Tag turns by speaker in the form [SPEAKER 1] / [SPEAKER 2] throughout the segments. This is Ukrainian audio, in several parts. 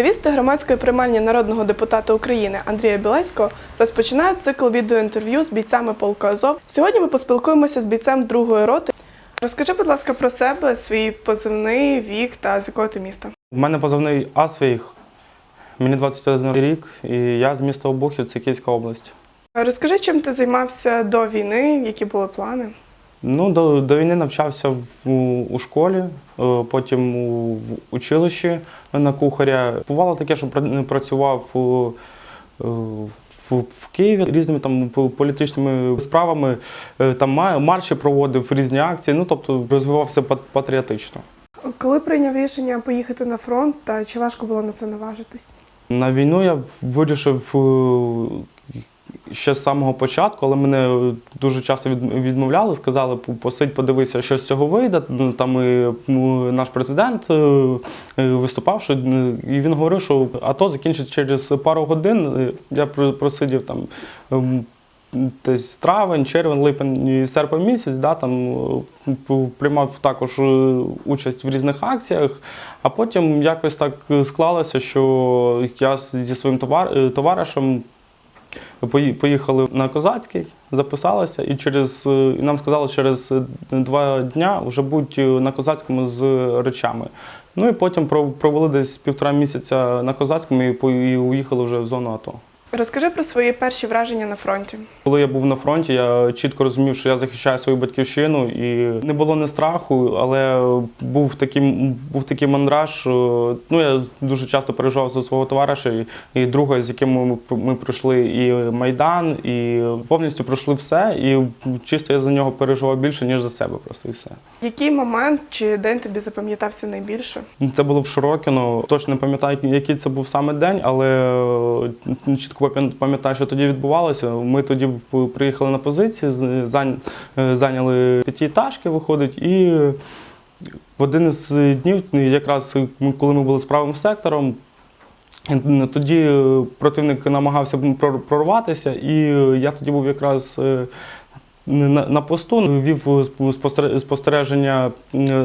[SPEAKER 1] Активісти громадської приймальні народного депутата України Андрія Білецького розпочинають цикл відеоінтерв'ю з бійцями полку Азов. Сьогодні ми поспілкуємося з бійцем другої роти. Розкажи, будь ласка, про себе, свій позивний вік та з якого ти міста.
[SPEAKER 2] У мене позивний Асвіг, мені 21 рік, і я з міста Обухів, це Київська область.
[SPEAKER 1] Розкажи, чим ти займався до війни, які були плани?
[SPEAKER 2] Ну, до, до війни навчався в, у школі, е, потім у, в училищі на кухаря. Бувало таке, що пра- працював у, е, в, в Києві різними там політичними справами, е, там марші проводив, різні акції, ну тобто розвивався патріотично.
[SPEAKER 1] Коли прийняв рішення поїхати на фронт, та чи важко було на це наважитись?
[SPEAKER 2] На війну я вирішив ще з самого початку, але мене дуже часто відмовляли, сказали, посидь, подивися, що з цього вийде. Там і наш президент е, е, виступав, що, і він говорив, що АТО закінчить через пару годин. Е, Я просидів там. Десь травень, червень, липень і серпень місяць, да, там приймав також участь в різних акціях, а потім якось так склалося, що я зі своїм товар, товаришем поїхали на Козацький, записалися, і через е, і нам сказали, через е, два дня вже будь е, на Козацькому з речами. Ну і потім про- провели десь півтора місяця на Козацькому і уїхали вже в зону АТО.
[SPEAKER 1] Розкажи про свої перші враження на фронті.
[SPEAKER 2] Коли я був на фронті, я чітко розумів, що я захищаю свою батьківщину, і не було не страху, але був такий, був такий мандраж. е, Ну я дуже часто переживав за свого товариша і, і друга, з яким ми, ми пройшли і майдан, і повністю пройшли все. І чисто я за нього переживав більше ніж за себе. Просто і все.
[SPEAKER 1] Який момент чи день тобі запам'ятався найбільше?
[SPEAKER 2] Це було в Широкіно. Точно не пам'ятаю, який це був саме день, але е, чітко пам'ятаю, що тоді відбувалося. Ми тоді приїхали на позиції, е, зайняли п'ятиэтажки, виходить, і в один із днів, якраз коли ми були з правим сектором. е, Тоді е, противник намагався прор- прорватися, і я тоді був якраз на, посту, вів спостереження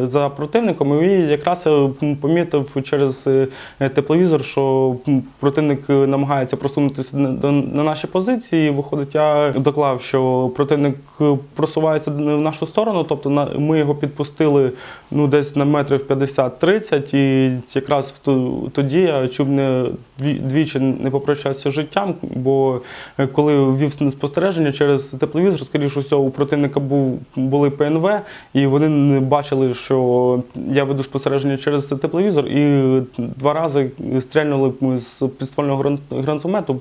[SPEAKER 2] за противником і якраз помітив через е, тепловізор, що противник намагається просунутися на, наші позиції. Виходить, я доклав, що противник просувається в нашу сторону, тобто ми його підпустили ну, десь на метрів 50-30, і якраз тоді я чув не двічі не попрощався з життям, бо е, коли вів спостереження через тепловізор, скоріше всього, у противника був, були ПНВ, і вони не бачили, що я веду спостереження через тепловізор, і два рази стрельнули з підствольного гранатомету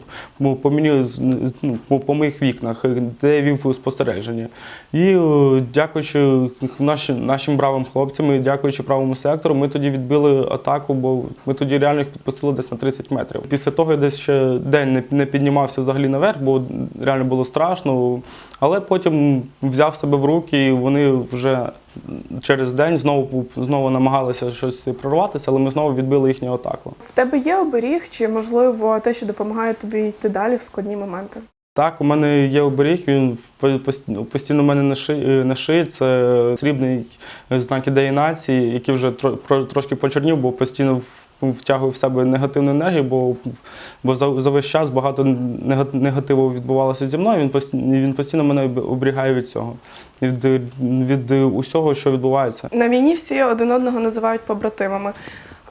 [SPEAKER 2] по- мені ну, по, моїх вікнах, де я вів спостереження. І е, дякуючи нашим, нашим бравим хлопцям, і дякуючи правому сектору, ми тоді відбили атаку, бо ми тоді реально їх підпустили десь на 30 метрів. Після того я десь ще день не піднімався взагалі наверх, бо реально було страшно. Але потім взяв себе в руки, і вони вже через день знову знову намагалися щось прорватися, але ми знову відбили їхню атаку.
[SPEAKER 1] В тебе є оберіг, чи можливо те, що допомагає тобі йти далі в складні моменти?
[SPEAKER 2] Так, у мене є оберіг, він по- постійно в мене на шиї, на шиї. Це срібний знак ідеї нації, який вже трошки почернів, бо постійно в- втягую в себе негативну енергію, бо, бо за, за весь час багато негативу відбувалося зі мною. Він він постійно мене об- оберігає від цього, від, від усього, що відбувається.
[SPEAKER 1] На війні всі один одного називають побратимами.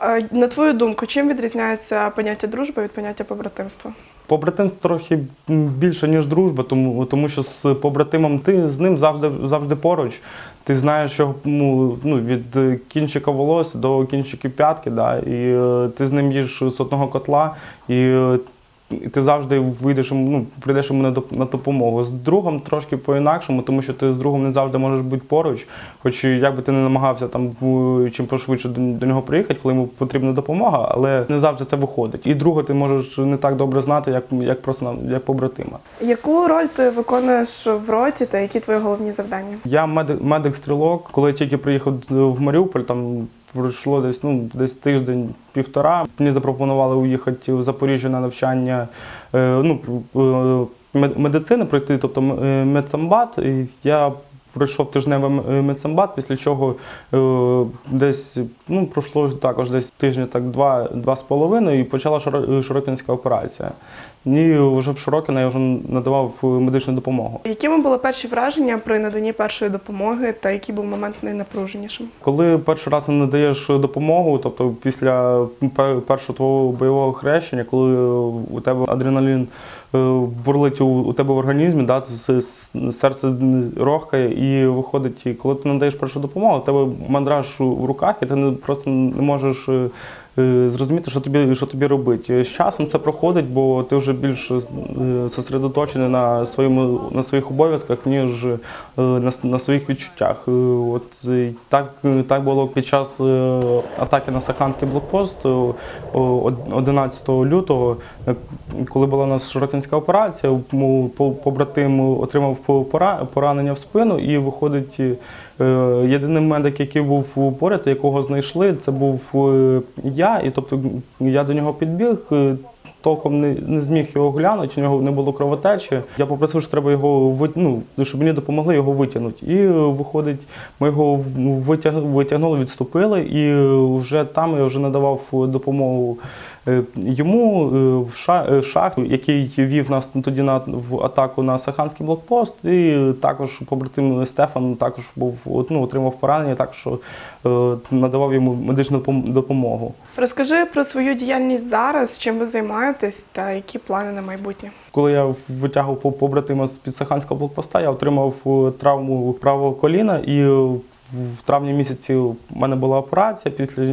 [SPEAKER 1] Е, На твою думку, чим відрізняється поняття дружби від поняття побратимства?
[SPEAKER 2] Побратимство трохи більше, ніж дружба, тому, тому що з побратимом ти з ним завжди, завжди поруч. Ти знаєш, що ну, ну, від е, кінчика волосся до кінчиків п'ятки, да, і е, ти з ним їж з одного котла, е, і ти завжди вийдеш ну, прийдеш йому на доп- на допомогу. З другом трошки по-інакшому, тому що ти з другом не завжди можеш бути поруч. Хоч як би ти не намагався там чим пошвидше до, нього приїхати, коли йому потрібна допомога, але не завжди це виходить. І друга ти можеш не так добре знати, як, як просто як побратима.
[SPEAKER 1] Яку роль ти виконуєш в роті та які твої головні завдання?
[SPEAKER 2] Я медик, медик-стрілок. Коли я тільки приїхав в Маріуполь, там пройшло десь ну десь тиждень півтора. Мені запропонували уїхати в Запоріжжя на навчання е, ну, е, медицини пройти, тобто е, медсамбат. І я пройшов тижневий е, медсамбат, після чого е, десь ну, пройшло також десь тижня, так два, два з половиною, і почала е, Широкінська операція. І вже в Широкіна я вже надавав медичну допомогу.
[SPEAKER 1] Якими були перші враження при наданні першої допомоги та який був момент найнапруженішим?
[SPEAKER 2] Коли перший раз надаєш допомогу, тобто після першого твого бойового хрещення, коли у тебе адреналін бурлить у, тебе в організмі, да, серце рохкає і виходить, і коли ти надаєш першу допомогу, у тебе мандраж в руках, і ти не, просто не можеш. Е, е, Зрозуміти, що тобі, що тобі робити. З часом це проходить, бо ти вже більш е, сосредоточений на своєму на своїх обов'язках, ніж е, на, на своїх відчуттях. Е, От е, так, е, так було під час е, атаки на Саханський блокпост е, о- од- 11 лютого, е, коли була у нас широкінська операція. Побратим отримав поранення в спину і виходить. е, Єдиний медик, який був поряд, якого знайшли, це був е, я. І тобто я до нього підбіг. е, Толком не, не зміг його глянути, у нього не було кровотечі. Я попросив, що треба його ну, щоб мені допомогли його витягнути. І е, виходить, ми його витяг... витягнули, відступили, і е, вже там я вже надавав допомогу йому е, в ша... е, шах, який вів нас тоді на в атаку на Саханський блокпост. І також побратим Стефан також був ну, отримав поранення, також е, надавав йому медичну допомогу.
[SPEAKER 1] Розкажи про свою діяльність зараз, чим ви займаєтесь та які плани на майбутнє.
[SPEAKER 2] Коли я витягував по- побратима з під Саханського блокпоста, я отримав е, травму правого коліна, і е, в травні місяці у мене була операція, після,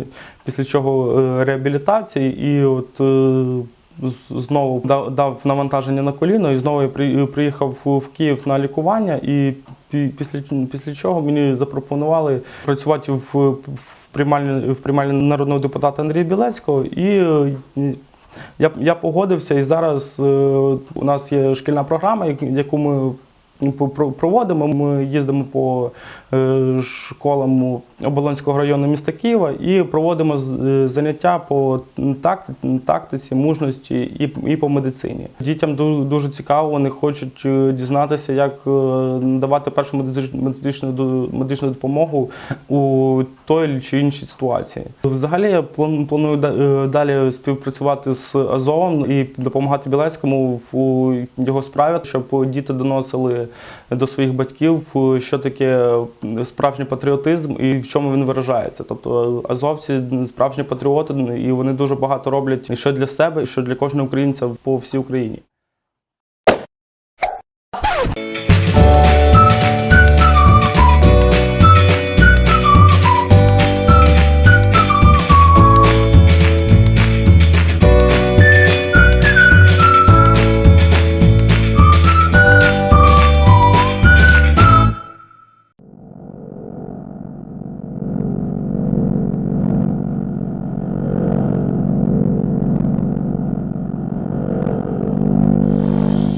[SPEAKER 2] після чого е, реабілітація, і от е, знову дав, навантаження на коліно, і знову я при- приїхав в Київ на лікування, і після, після чого мені запропонували працювати в, в приймальні, в приймальні народного депутата Андрія Білецького. І е, я, я погодився, і зараз е, у нас є шкільна програма, як- яку ми проводимо. Ми їздимо по е, школам Оболонського району міста Києва і проводимо е, заняття по такти- тактиці, мужності і, по медицині. Дітям ду- дуже цікаво, вони хочуть е, дізнатися, як надавати першу медич- медичну медичну допомогу у той чи іншій ситуації. Взагалі я план- планую да- далі співпрацювати з Азовом і допомагати Білецькому в його справі, щоб діти доносили до своїх батьків, е, що таке справжній патріотизм і в чому він виражається. Тобто азовці справжні патріоти, і вони дуже багато роблять що для себе, і що для кожного українця по всій Україні.